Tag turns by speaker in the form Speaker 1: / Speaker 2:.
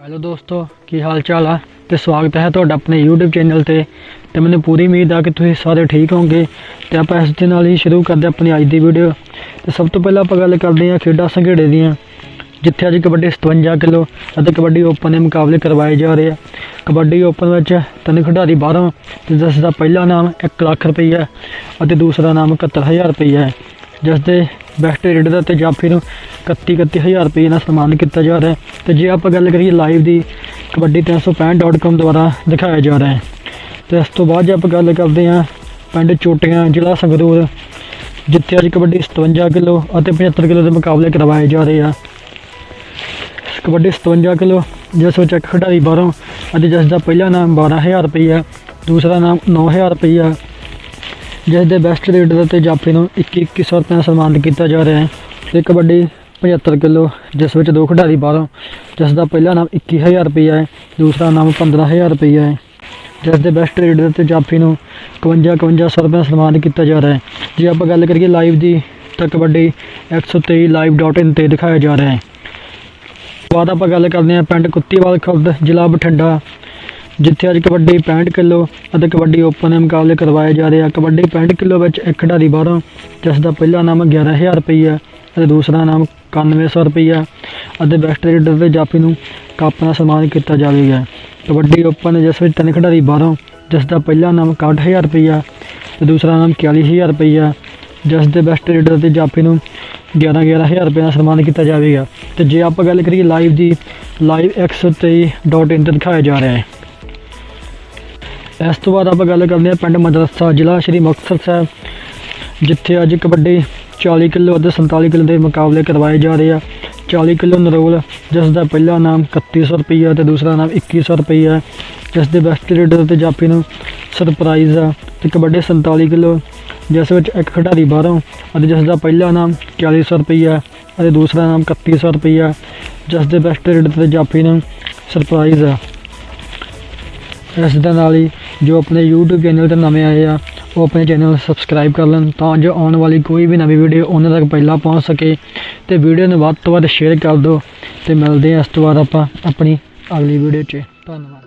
Speaker 1: Hello ਦੋਸਤੋ, ਕੀ ਹਾਲ ਚਾਲ ਆ? ਤੇ ਸਵਾਗਤ ਹੈ ਤੁਹਾਡਾ ਆਪਣੇ YouTube ਚੈਨਲ ਤੇ। ਤੇ ਮੈਨੂੰ ਪੂਰੀ ਉਮੀਦ ਆ ਕਿ ਤੁਸੀਂ ਸਾਰੇ ਠੀਕ ਹੋਵੋਗੇ। ਤੇ ਆਪਾਂ ਇਸ ਦੇ ਨਾਲ ਹੀ ਸ਼ੁਰੂ ਕਰਦੇ ਆਪਣੀ ਅੱਜ ਦੀ ਵੀਡੀਓ ਤੇ ਸਭ ਤੋਂ ਪਹਿਲਾਂ ਆਪਾਂ ਗੱਲ ਕਰਦੇ ਹਾਂ ਖੇਡਾਂ ਸੰਘੇੜੇ ਦੀਆਂ, ਜਿੱਥੇ ਅੱਜ ਕਬੱਡੀ 57 ਕਿਲੋ ਅਤੇ ਕਬੱਡੀ ਓਪਨ ਦੇ ਮੁਕਾਬਲੇ ਕਰਵਾਏ ਜਾ ਰਹੇ ਆ। ਕਬੱਡੀ ਓਪਨ ਵਿੱਚ ਤਿੰਨ ਖਿਡਾਰੀ ਬਾਹਰੋਂ, ਤੇ ਜਿਸ ਦਾ ਪਹਿਲਾ ਨਾਮ 1 ਲੱਖ ਰੁਪਈਆ ਅਤੇ ਦੂਸਰਾ ਨਾਮ 71000 ਰੁਪਈਆ ਹੈ। ਜਿਸ ਦੇ ਬੈਸਟ ਰੇਡਰ ਤੇ ਜਾਫੀ ਨੂੰ 31 31000 ਰੁਪਏ ਦਾ ਸਨਮਾਨ ਕੀਤਾ ਜਾ ਰਿਹਾ ਹੈ। ਤੇ ਜੇ ਆਪਾਂ ਗੱਲ ਕਰੀਏ ਲਾਈਵ ਦੀ, ਕਬੱਡੀ 365.com ਦੁਆਰਾ ਦਿਖਾਇਆ ਜਾ ਰਿਹਾ ਹੈ। ਤੇ ਇਸ ਤੋਂ ਬਾਅਦ ਜੇ ਆਪਾਂ ਗੱਲ ਕਰਦੇ ਹਾਂ ਪਿੰਡ ਚੋਟੀਆਂ, ਜ਼ਿਲ੍ਹਾ ਸੰਗਰੂਰ, ਜਿੱਥੇ ਅੱਜ ਕਬੱਡੀ 57 ਕਿਲੋ ਅਤੇ 75 ਕਿਲੋ ਦੇ ਮੁਕਾਬਲੇ ਕਰਵਾਏ ਜਾ ਰਹੇ ਆ। ਕਬੱਡੀ 57 ਕਿਲੋ, ਜਿਸ ਵਿੱਚ ਇੱਕ ਖਿਡਾਰੀ ਬਾਹਰੋਂ ਅਤੇ ਜਿਸ ਦਾ ਪਹਿਲਾ ਨਾਮ 12000 ਰੁਪਈਆ, ਦੂਸਰਾ ਨਾਮ 9000 ਰੁਪਈਆ ਜਿਸ ਦੇ ਬੈਸਟ ਰੇਡਰ ਤੇ ਜਾਫੀ ਨੂੰ 21 2100 ਰੁਪਏ ਨਾਲ ਸਨਮਾਨਿਤ ਕੀਤਾ ਜਾ ਰਿਹਾ ਹੈ ਤੇ ਕਬੱਡੀ 75 ਕਿਲੋ, ਜਿਸ ਵਿੱਚ ਦੋ ਖਿਡਾਰੀ ਬਾਹਰੋਂ, ਜਿਸ ਦਾ ਪਹਿਲਾ ਨਾਮ 21000 ਰੁਪਈਆ ਹੈ, ਦੂਸਰਾ ਨਾਮ 15000 ਰੁਪਈਆ ਹੈ। ਜਿਸ ਦੇ ਬੈਸਟ ਰੇਡਰ ਤੇ ਜਾਫੀ ਨੂੰ 51 5100 ਰੁਪਏ ਨਾਲ ਸਨਮਾਨਿਤ ਕੀਤਾ ਜਾ ਰਿਹਾ ਹੈ। ਜੇ ਆਪਾਂ ਗੱਲ ਕਰੀਏ ਲਾਈਵ ਦੀ, ਤਾਂ ਕਬੱਡੀ 123 live.in ਤੇ ਦਿਖਾਇਆ ਜਾ ਰਿਹਾ ਹੈ। ਬਾਅਦ ਆਪਾਂ ਗੱਲ ਕਰਦੇ ਹਾਂ ਪਿੰਡ ਕੁੱਤੀਵਾਲ ਖੁਰਦ, ਜ਼ਿਲ੍ਹਾ ਬਠਿੰਡਾ। ਜਿੱਥੇ ਅੱਜ ਕਬੱਡੀ 65 ਕਿਲੋ ਅਤੇ ਕਬੱਡੀ ਓਪਨ ਦੇ ਮੁਕਾਬਲੇ ਕਰਵਾਏ ਜਾ ਰਹੇ ਆ। ਕਬੱਡੀ 65 ਕਿਲੋ ਵਿੱਚ ਇੱਕ ਖਿਡਾਰੀ ਬਾਹਰੋਂ, ਜਿਸ ਦਾ ਪਹਿਲਾ ਨਾਮ 11000 ਰੁਪਈਆ ਅਤੇ ਦੂਸਰਾ ਨਾਮ 9100 ਰੁਪਈਆ ਅਤੇ ਬੈਸਟ ਰੇਡਰ ਦੇ ਜਾਫੀ ਨੂੰ ਕੱਪ ਨਾਲ ਸਨਮਾਨ ਕੀਤਾ ਜਾਵੇਗਾ। ਕਬੱਡੀ ਓਪਨ ਜਿਸ ਵਿੱਚ ਤਿੰਨ ਖਿਡਾਰੀ ਬਾਹਰੋਂ, ਜਿਸ ਦਾ ਪਹਿਲਾ ਨਾਮ 61000 ਰੁਪਈਆ ਤੇ ਦੂਸਰਾ ਨਾਮ 41000 ਰੁਪਈਆ ਜਿਸ ਦੇ ਬੈਸਟ ਰੇਡਰ ਤੇ ਜਾਫੀ ਨੂੰ 11 11000 ਰੁਪਏ ਦਾ ਸਨਮਾਨ ਕੀਤਾ ਜਾਵੇਗਾ। ਤੇ ਜੇ ਆਪਾਂ ਗੱਲ ਕਰੀਏ ਲਾਈਵ ਦੀ ਲਾਈਵ 123.in ਤੇ ਦਿਖਾਇਆ ਜਾ ਰਿਹਾ ਹੈ। ਇਸ ਤੋਂ ਬਾਅਦ ਆਪਾਂ ਗੱਲ ਕਰਦੇ ਹਾਂ ਪਿੰਡ ਮਦਰਸਾ, ਜ਼ਿਲ੍ਹਾ ਸ਼੍ਰੀ ਮੁਕਤਸਰ ਸਾਹਿਬ, ਜਿੱਥੇ ਅੱਜ ਕਬੱਡੀ 40 ਕਿਲੋ ਅਤੇ 47 ਕਿਲੋ ਦੇ ਮੁਕਾਬਲੇ ਕਰਵਾਏ ਜਾ ਰਹੇ ਆ। 40 ਕਿਲੋ ਨਰੋਲ, ਜਿਸ ਦਾ ਪਹਿਲਾ ਨਾਮ 3100 ਰੁਪਈਆ ਤੇ ਦੂਸਰਾ ਨਾਮ 2100 ਰੁਪਈਆ ਜਿਸ ਦੇ ਬੈਸਟ ਰੇਡਰ ਤੇ ਜਾਫੀ ਨੂੰ ਸਰਪ੍ਰਾਈਜ਼ ਆ ਤੇ ਕਬੱਡੀ 47 ਕਿਲੋ, ਜਿਸ ਵਿੱਚ ਇੱਕ ਖਿਡਾਰੀ ਬਾਹਰੋਂ ਅਤੇ ਜਿਸ ਦਾ ਪਹਿਲਾ ਨਾਮ 4100 ਰੁਪਈਆ ਅਤੇ ਦੂਸਰਾ ਨਾਮ 3100 ਰੁਪਈਆ ਜਿਸ ਦੇ ਬੈਸਟ ਰੇਡਰ ਤੇ ਜਾਫੀ ਨੂੰ ਸਰਪ੍ਰਾਈਜ਼ ਆ। ਇਸ ਦੇ ਨਾਲ ਹੀ ਜੋ ਆਪਣੇ YouTube ਚੈਨਲ ਤੇ ਨਵੇਂ ਆਏ ਆ, ਉਹ ਆਪਣੇ ਚੈਨਲ ਨੂੰ ਸਬਸਕ੍ਰਾਈਬ ਕਰ ਲੈਣ ਤਾਂ ਜੋ ਆਉਣ ਵਾਲੀ ਕੋਈ ਵੀ ਨਵੀਂ ਵੀਡੀਓ ਉਹਨਾਂ ਤੱਕ ਪਹਿਲਾਂ ਪਹੁੰਚ ਸਕੇ। ਤੇ ਵੀਡੀਓ ਨੂੰ ਵੱਧ ਤੋਂ ਵੱਧ ਸ਼ੇਅਰ ਕਰ ਦਿਓ ਤੇ ਮਿਲਦੇ ਹਾਂ ਇਸ ਤੋਂ ਬਾਅਦ ਆਪਾਂ ਆਪਣੀ ਅਗਲੀ ਵੀਡੀਓ 'ਚ। ਧੰਨਵਾਦ।